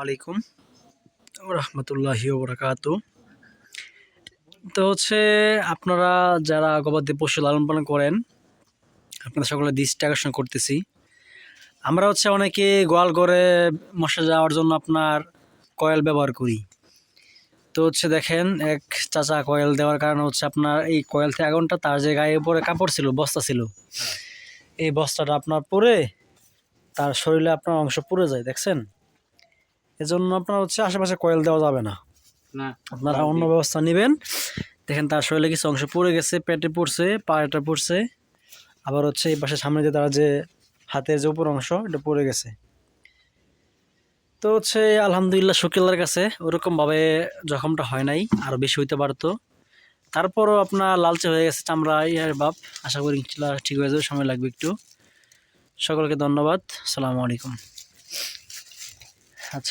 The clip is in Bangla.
আলাইকুম রহমতুল্লাহি বরকাত তো হচ্ছে আপনারা যারা গবাদি পশু লালন পালন করেন, আপনারা সকলে দৃষ্টি আকর্ষণ করতেছি। আমরা হচ্ছে অনেকে গোয়াল ঘরে মশা যাওয়ার জন্য আপনার কয়েল ব্যবহার করি। তো হচ্ছে দেখেন, এক চাচা কয়েল দেওয়ার কারণে হচ্ছে আপনার এই কয়েল থেকে আগুনটা তার যে গায়ে পরে কাপড় ছিল, বস্তা ছিল। এই বস্তাটা আপনার পরে তার শরীরে আপনার অংশ পুড়ে যায়, দেখছেন? এজন্য আপনার হচ্ছে আশেপাশে কয়েল দেওয়া যাবে না। আপনারা অন্য ব্যবস্থা নেবেন। দেখেন তার শরীরে কিছু অংশ পড়ে গেছে পেটে পড়ছে পায়েটা পড়ছে। আবার হচ্ছে এই পাশে সামনে যে তার যে হাতের যে উপর অংশ এটা পড়ে গেছে। তো হচ্ছে আলহামদুলিল্লাহ শুকিল্লার কাছে ওরকমভাবে জখমটা হয় নাই আরও বেশি হইতে পারতো। তারপরও আপনার লালচে হয়ে গেছে চামড়া ইয়ার বাপ আশা করি ইনশাল্লাহ ঠিক হয়ে যাবে সময় লাগবে একটু। সকলকে ধন্যবাদ। সালামু আলাইকুম। আচ্ছা।